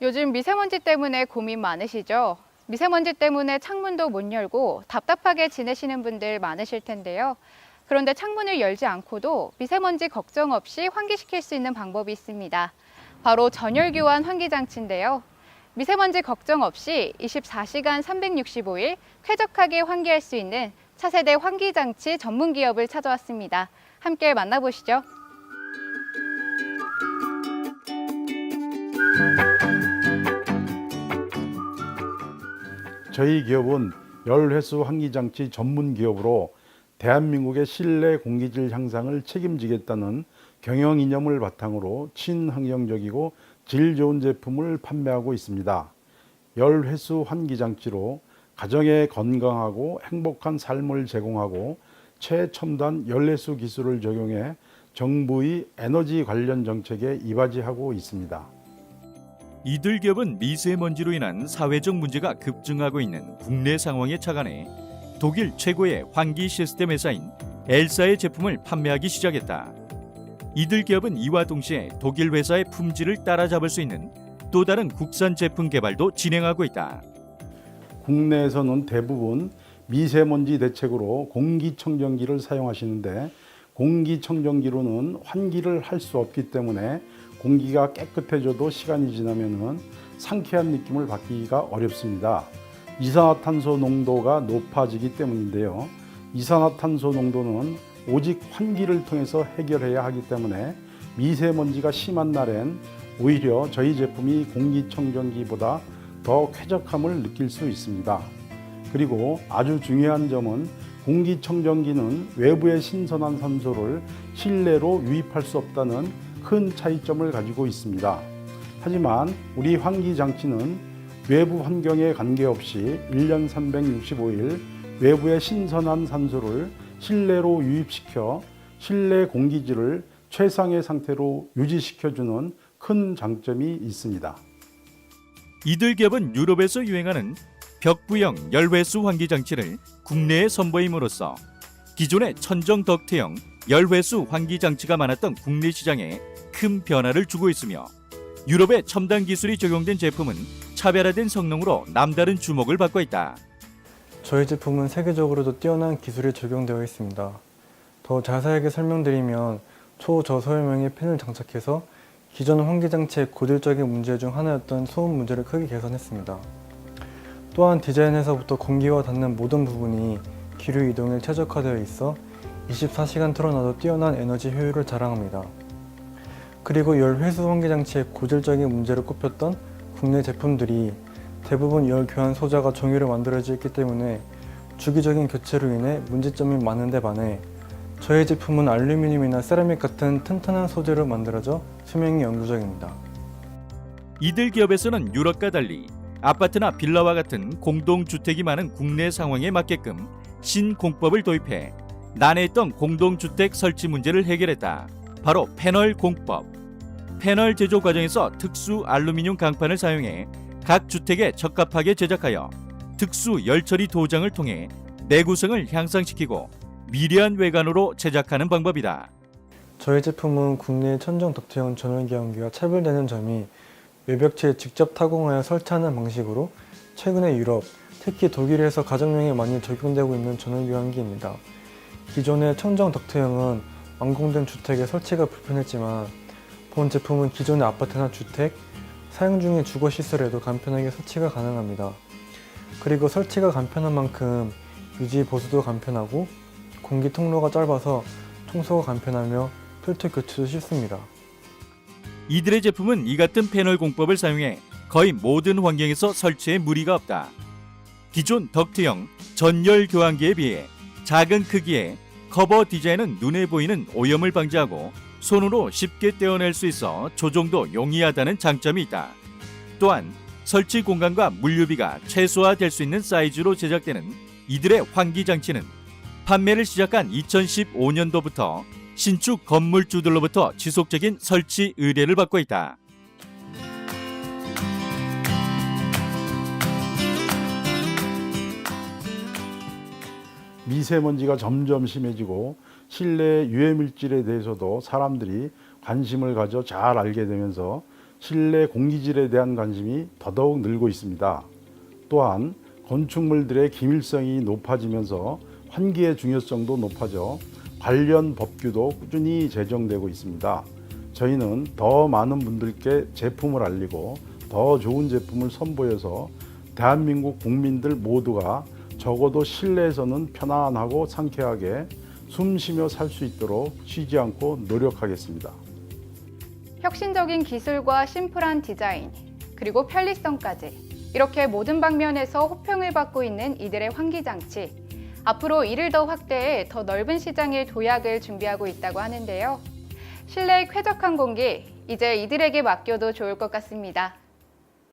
요즘 미세먼지 때문에 고민 많으시죠? 미세먼지 때문에 창문도 못 열고 답답하게 지내시는 분들 많으실 텐데요. 그런데 창문을 열지 않고도 미세먼지 걱정 없이 환기시킬 수 있는 방법이 있습니다. 바로 전열 교환 환기 장치인데요. 미세먼지 걱정 없이 24시간 365일 쾌적하게 환기할 수 있는 차세대 환기 장치 전문 기업을 찾아왔습니다. 함께 만나보시죠. 저희 기업은 열회수 환기장치 전문 기업으로 대한민국의 실내 공기질 향상을 책임지겠다는 경영 이념을 바탕으로 친환경적이고 질 좋은 제품을 판매하고 있습니다. 열회수 환기장치로 가정에 건강하고 행복한 삶을 제공하고 최첨단 열회수 기술을 적용해 정부의 에너지 관련 정책에 이바지하고 있습니다. 이들 기업은 미세먼지로 인한 사회적 문제가 급증하고 있는 국내 상황에 착안해 독일 최고의 환기 시스템 회사인 엘사의 제품을 판매하기 시작했다. 이들 기업은 이와 동시에 독일 회사의 품질을 따라잡을 수 있는 또 다른 국산 제품 개발도 진행하고 있다. 국내에서는 대부분 미세먼지 대책으로 공기청정기를 사용하시는데 공기청정기로는 환기를 할 수 없기 때문에 공기가 깨끗해져도 시간이 지나면은 상쾌한 느낌을 받기가 어렵습니다. 이산화탄소 농도가 높아지기 때문인데요. 이산화탄소 농도는 오직 환기를 통해서 해결해야 하기 때문에 미세먼지가 심한 날엔 오히려 저희 제품이 공기청정기보다 더 쾌적함을 느낄 수 있습니다. 그리고 아주 중요한 점은 공기청정기는 외부의 신선한 산소를 실내로 유입할 수 없다는 큰 차이점을 가지고 있습니다. 하지만 우리 환기 장치는 외부 환경에 관계없이 1년 365일 외부의 신선한 산소를 실내로 유입시켜 실내 공기질을 최상의 상태로 유지시켜주는 큰 장점이 있습니다. 이들 기업은 유럽에서 유행하는 벽부형 열회수 환기 장치를 국내에 선보임으로써 기존의 천정 덕트형 열회수 환기 장치가 많았던 국내 시장에 큰 변화를 주고 있으며 유럽의 첨단 기술이 적용된 제품은 차별화된 성능으로 남다른 주목을 받고 있다. 저희 제품은 세계적으로도 뛰어난 기술이 적용되어 있습니다. 더 자세하게 설명드리면 초저소음량의 팬을 장착해서 기존 환기 장치의 고질적인 문제 중 하나였던 소음 문제를 크게 개선했습니다. 또한 디자인에서부터 공기와 닿는 모든 부분이 기류 이동에 최적화되어 있어 24시간 틀어놔도 뛰어난 에너지 효율을 자랑합니다. 그리고 열 회수 환기 장치의 고질적인 문제를 꼽혔던 국내 제품들이 대부분 열 교환 소자가 종이로 만들어져 있기 때문에 주기적인 교체로 인해 문제점이 많은데 반해 저희 제품은 알루미늄이나 세라믹 같은 튼튼한 소재로 만들어져 수명이 영구적입니다. 이들 기업에서는 유럽과 달리 아파트나 빌라와 같은 공동주택이 많은 국내 상황에 맞게끔 신공법을 도입해 난해했던 공동주택 설치 문제를 해결했다. 바로 패널 공법. 패널 제조 과정에서 특수 알루미늄 강판을 사용해 각 주택에 적합하게 제작하여 특수 열처리 도장을 통해 내구성을 향상시키고 미려한 외관으로 제작하는 방법이다. 저희 제품은 국내 천정 덕트형 전원기관기와 차별되는 점이 외벽체에 직접 타공하여 설치하는 방식으로 최근에 유럽, 특히 독일에서 가정용에 많이 적용되고 있는 전원기관기입니다. 기존의 천정 덕트형은 완공된 주택에 설치가 불편했지만 본 제품은 기존의 아파트나 주택, 사용 중인 주거 시설에도 간편하게 설치가 가능합니다. 그리고 설치가 간편한 만큼 유지 보수도 간편하고 공기 통로가 짧아서 청소가 간편하며 필터 교체도 쉽습니다. 이들의 제품은 이 같은 패널 공법을 사용해 거의 모든 환경에서 설치에 무리가 없다. 기존 덕트형 전열 교환기에 비해 작은 크기에 커버 디자인은 눈에 보이는 오염을 방지하고 손으로 쉽게 떼어낼 수 있어 조종도 용이하다는 장점이 있다. 또한 설치 공간과 물류비가 최소화될 수 있는 사이즈로 제작되는 이들의 환기 장치는 판매를 시작한 2015년도부터 신축 건물주들로부터 지속적인 설치 의뢰를 받고 있다. 미세먼지가 점점 심해지고 실내 유해 물질에 대해서도 사람들이 관심을 가져 잘 알게 되면서 실내 공기질에 대한 관심이 더더욱 늘고 있습니다. 또한 건축물들의 기밀성이 높아지면서 환기의 중요성도 높아져 관련 법규도 꾸준히 제정되고 있습니다. 저희는 더 많은 분들께 제품을 알리고 더 좋은 제품을 선보여서 대한민국 국민들 모두가 적어도 실내에서는 편안하고 상쾌하게 숨 쉬며 살 수 있도록 쉬지 않고 노력하겠습니다. 혁신적인 기술과 심플한 디자인, 그리고 편리성까지 이렇게 모든 방면에서 호평을 받고 있는 이들의 환기장치. 앞으로 이를 더 확대해 더 넓은 시장의 도약을 준비하고 있다고 하는데요. 실내의 쾌적한 공기, 이제 이들에게 맡겨도 좋을 것 같습니다.